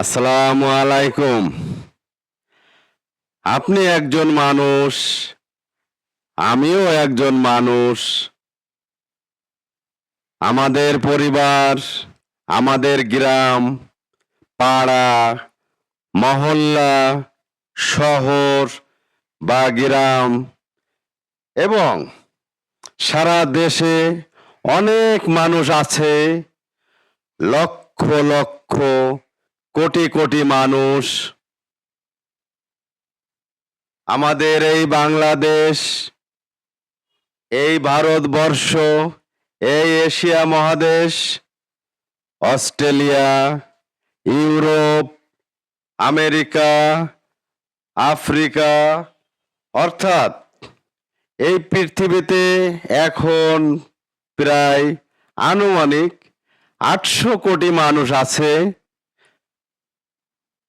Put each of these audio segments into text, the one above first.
আসসালামু আলাইকুম। আপনি একজন মানুষ, আমিও একজন মানুষ। আমাদের পরিবার, আমাদের গ্রাম, পাড়া, মহল্লা, শহর বা গ্রাম এবং সারা দেশে অনেক মানুষ আছে, লক্ষ লক্ষ কোটি কোটি মানুষ। আমাদের এই বাংলাদেশ, এই ভারতবর্ষ, এই এশিয়া মহাদেশ, অস্ট্রেলিয়া, ইউরোপ, আমেরিকা, আফ্রিকা, অর্থাৎ এই পৃথিবীতে এখন প্রায় আনুমানিক আটশো কোটি মানুষ আছে।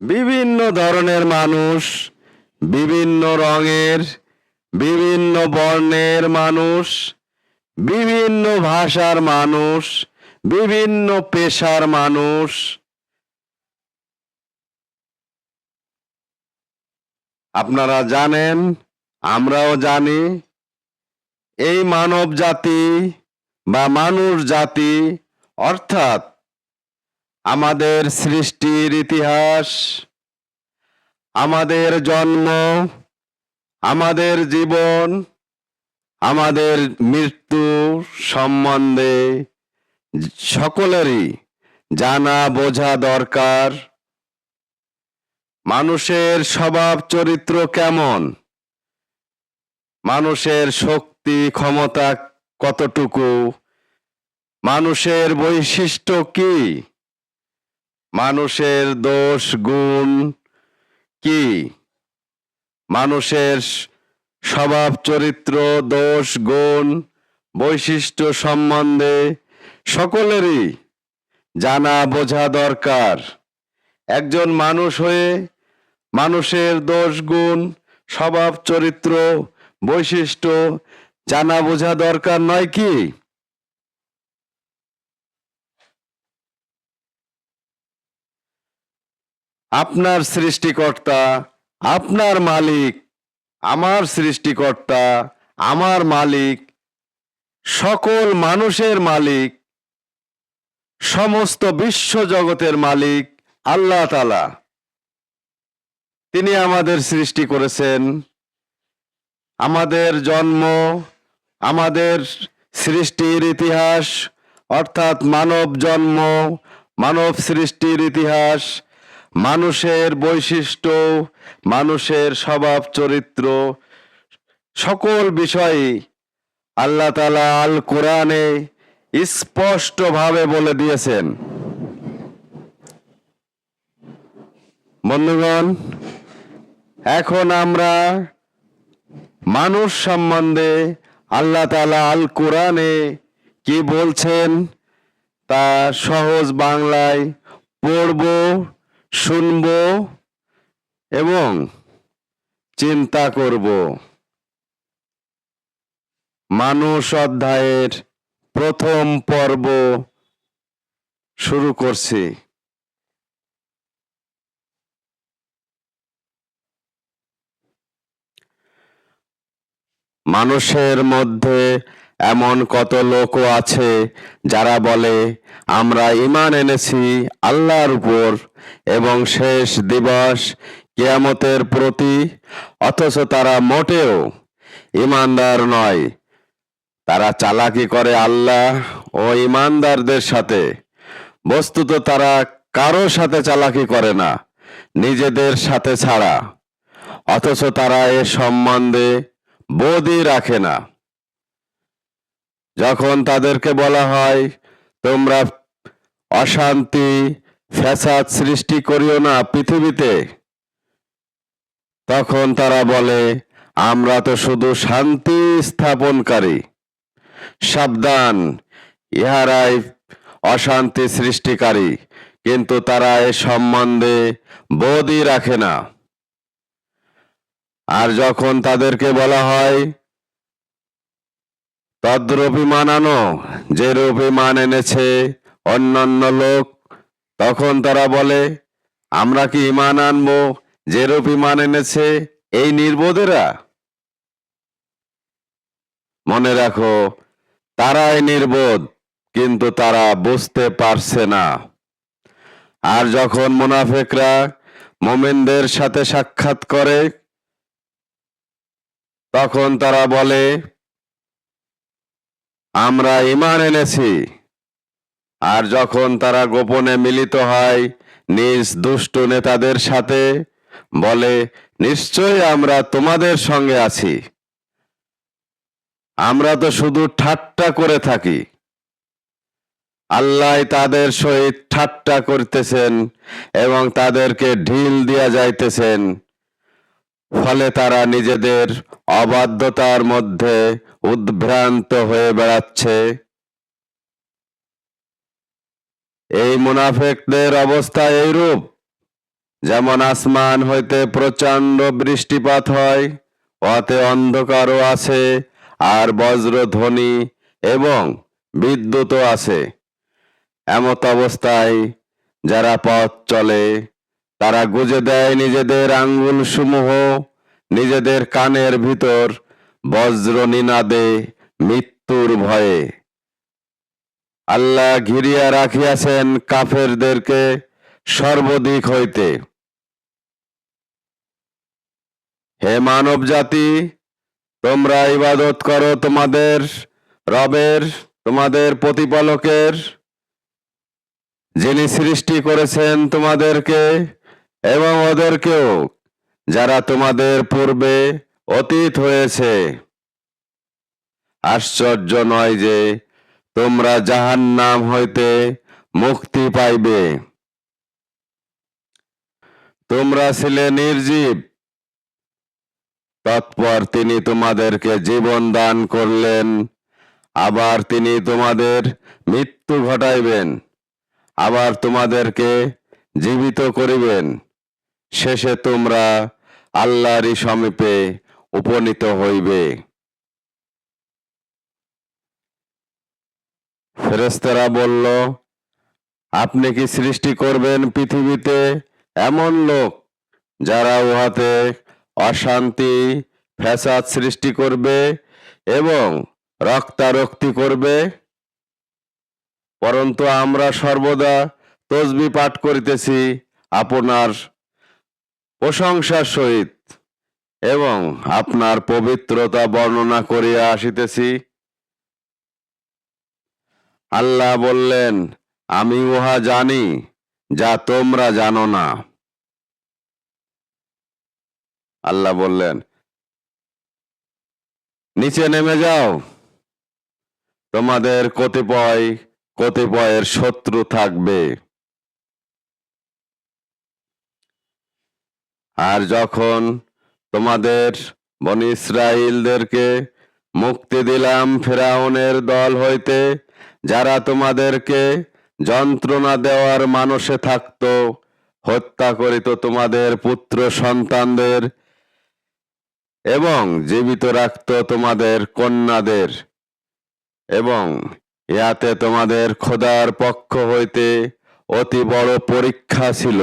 বিভিন্ন ধরনের মানুষ, বিভিন্ন রঙের, বিভিন্ন বর্ণের মানুষ, বিভিন্ন ভাষার মানুষ, বিভিন্ন পেশার মানুষ। আপনারা জানেন, আমরাও জানি, এই মানব জাতি বা মানুষ জাতি, অর্থাৎ আমাদের সৃষ্টির ইতিহাস, আমাদের জন্ম, আমাদের জীবন, আমাদের মৃত্যু সম্বন্ধে সকলেরই জানা বোঝা দরকার। মানুষের স্বভাব চরিত্র কেমন? মানুষের শক্তি, ক্ষমতা কতটুকু? মানুষের বৈশিষ্ট্য কি? মানুষের দোষ গুণ কি? মানুষের স্বভাব, চরিত্র, দোষ, গুণ, বৈশিষ্ট্য সম্বন্ধে সকলেরই জানা বোঝা দরকার। একজন মানুষ হয়ে মানুষের দোষ, গুণ, স্বভাব, চরিত্র, বৈশিষ্ট্য জানা বোঝা দরকার, নয় কি? আপনার সৃষ্টিকর্তা, আপনার মালিক, আমার সৃষ্টিকর্তা, আমার মালিক, সকল মানুষের মালিক, সমস্ত বিশ্ব জগতের মালিক, আল্লাহ তালা তিনি আমাদের সৃষ্টি করেছেন। আমাদের জন্ম, আমাদের সৃষ্টির ইতিহাস, অর্থাৎ মানব জন্ম, মানব সৃষ্টির ইতিহাস মানুষের বৈশিষ্ট্য, মানুষের স্বভাব, চরিত্র, সকল বিষয়ে আল্লাহ তালা আল কোরআনে স্পষ্টভাবে বলে দিয়েছেন। বন্ধুগণ, এখন আমরা মানুষ সম্বন্ধে আল্লাহ তালা আল কোরআনে কি বলছেন তা সহজ বাংলায় পড়ব। শুনব এবং চিন্তা করব। মানুষ অধ্যায়ের প্রথম পর্ব শুরু করছি। মানুষের মধ্যে এমন কত লোকও আছে যারা বলে, আমরা ইমান এনেছি আল্লাহর উপর এবং শেষ দিবস কেয়ামতের প্রতি। অথচ তারা মোটেও ইমানদার নয়। তারা চালাকি করে আল্লাহ ও ইমানদারদের সাথে। বস্তুত তারা কারও সাথে চালাকি করে না, নিজেদের সাথে ছাড়া। অথচ তারা এ সম্বন্ধে বোধই রাখে না। যখন তাদেরকে বলা হয়, তোমরা অশান্তি, ফ্যাসাদ সৃষ্টি করিও না পৃথিবীতে, তখন তারা বলে, আমরা তো শুধু শান্তি স্থাপনকারী। সাবধান, ইহারাই অশান্তি সৃষ্টিকারী, কিন্তু তারা এ সম্বন্ধে বোধই রাখে না। আর যখন তাদেরকে বলা হয় তদ্রূপী মানানো যে রূপী মান এনেছে অন্যান্য লোক, তখন তারা বলে, আমরা কি ইমান আনব? যেরূপ ইমান এনেছে, এই নির্বোধেরা? মনে রাখো, তারাই নির্বোধ, কিন্তু তারা বুঝতে পারছে না। আর যখন মুনাফেকরা মোমেনদের সাথে সাক্ষাৎ করে, তখন তারা বলে আমরা ইমান এনেছি। আর যখন তারা গোপনে মিলিত হয়, নিজ দুষ্ট নেতাদের সাথে বলে, নিশ্চয়ই আমরা তোমাদের সঙ্গে আছি। আমরা তো শুধু ঠাট্টা করে থাকি। আল্লাহ তাদের সহিত ঠাট্টা করতেছেন এবং তাদেরকে ঢিল দিয়া যাইতেছেন। ফলে তারা নিজেদের অবাধ্যতার মধ্যে উদ্ভ্রান্ত হয়ে বেড়াচ্ছে। এই মুনাফেকদের অবস্থা এইরূপ, যেমন আসমান হইতে প্রচণ্ড বৃষ্টিপাত হয়, অতে অন্ধকারও আছে, আর বজ্রধ্বনি এবং বিদ্যুৎও আছে। এমত অবস্থায় যারা পথ চলে, তারা গুজে দেয় নিজেদের আঙ্গুল সমূহ নিজেদের কানের ভিতর বজ্র নিনাদে মৃত্যুর ভয়ে। আল্লাহ ঘিরিয়া রাখিয়াছেন কাফেরদেরকে সর্বদিক হইতে। হে মানব জাতি তোমরা ইবাদত করো তোমাদের রবের, তোমাদের প্রতিপালকের। যিনি সৃষ্টি করেছেন তোমাদেরকে এবং ওদেরকেও, যারা তোমাদের পূর্বে অতীত হয়েছে। আশ্চর্য নয় যে তোমরা জাহান নাম হইতে মুক্তি পাইবে। তোমরা ছিলে নির্জীব। তৎপর তিনি তোমাদেরকে জীবন দান করলেন। আবার তিনি তোমাদের মৃত্যু ঘটাইবেন। আবার তোমাদেরকে জীবিত করিবেন। শেষে তোমরা আল্লাহরই সমীপে উপনীত হইবে। ফেরেস্তারা বলল, আপনি কি সৃষ্টি করবেন পৃথিবীতে এমন লোক যারা উহাতে অশান্তি, ফ্যাসাদ সৃষ্টি করবে এবং রক্তারক্তি করবে? পরন্তু আমরা সর্বদা তসবি পাঠ করিতেছি, আপনার প্রশংসার সহিত। এবং আপনার পবিত্রতা বর্ণনা করিয়া আসিতেছি। আল্লাহ বললেন, আমি উহা জানি, যা তোমরা জানো না। আল্লাহ বললেন, নিচে নেমে যাও। তোমাদের কতিপয়, কতিপয়ের শত্রু থাকবে। আর যখন তোমাদের বন ইসরাইলদেরকে মুক্তি দিলাম ফেরাউনের দল হইতে, যারা তোমাদেরকে যন্ত্রণা দেওয়ার মানুষে থাকত, হত্যা করিত তোমাদের পুত্র সন্তানদের এবং জীবিত রাখত তোমাদের কন্যাদের এবং ইহাতে তোমাদের খোদার পক্ষ হইতে অতি বড় পরীক্ষা ছিল।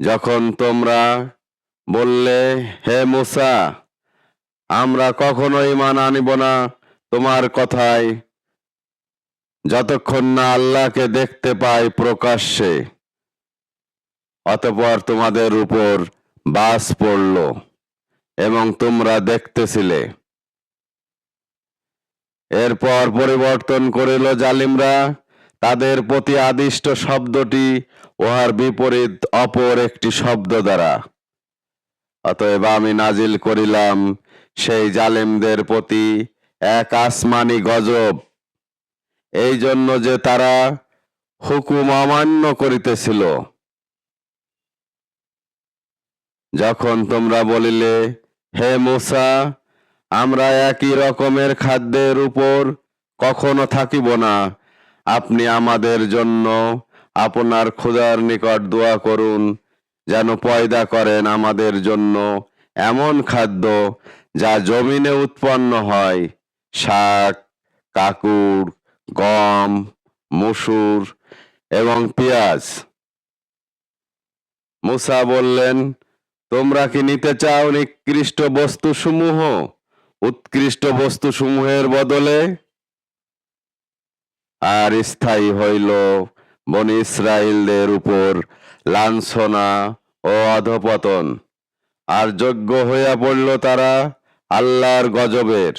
যখন তোমরা বললে, হে মুসা, আমরা কখনোই মান আনিব না তোমার কথায়, যতক্ষণ না আল্লাহকে দেখতে পাই প্রকাশ্যে। অতপর তোমাদের উপর বাস পড়ল এবং তোমরা দেখতেছিলে। এরপর পরিবর্তন করিল জালিমরা, তাদের প্রতি আদিষ্ট শব্দটি উহার বিপরীত অপর একটি শব্দ দ্বারা। অতএব আমি নাজিল করিলাম, সেই জালেমদের প্রতি এক আসমানি গজব। এই জন্য যে তারা হুকুম অমান্য করিতেছিল। যখন তোমরা বলিলে, হে মুসা, আমরা একই রকমের খাদ্যের উপর কখনো থাকিব না। আপনি আমাদের জন্য আপনার ক্ষুধার নিকট দোয়া করুন, যেন পয়দা করেন আমাদের জন্য এমন খাদ্য যা জমিনে উৎপন্ন হয়। শাক কাকুর গম, মসুর এবং পেঁয়াজ। মুসা বললেন, তোমরা কি নিতে চাও নিকৃষ্ট বস্তুসমূহ? উৎকৃষ্ট বস্তুসমূহের বদলে? আর স্থায়ী হইল বনি ইসরায়েলদের উপর লাঞ্ছনা ও অধপতন আর যোগ্য হইয়া পড়ল তারা আল্লাহর গজবের।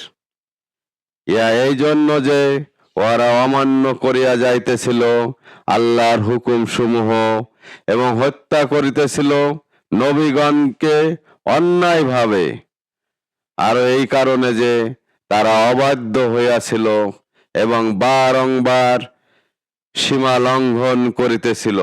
ইয়া এই জন্য যে ওরা অমান্য করিয়া যাইতেছিল আল্লাহর হুকুম সমূহ এবং হত্যা করিতেছিল নবীগণকে অন্যায়ভাবে। আর এই কারণে যে তারা অবাধ্য হইয়াছিল এবং বারংবার সীমা লঙ্ঘন করিতেছিল।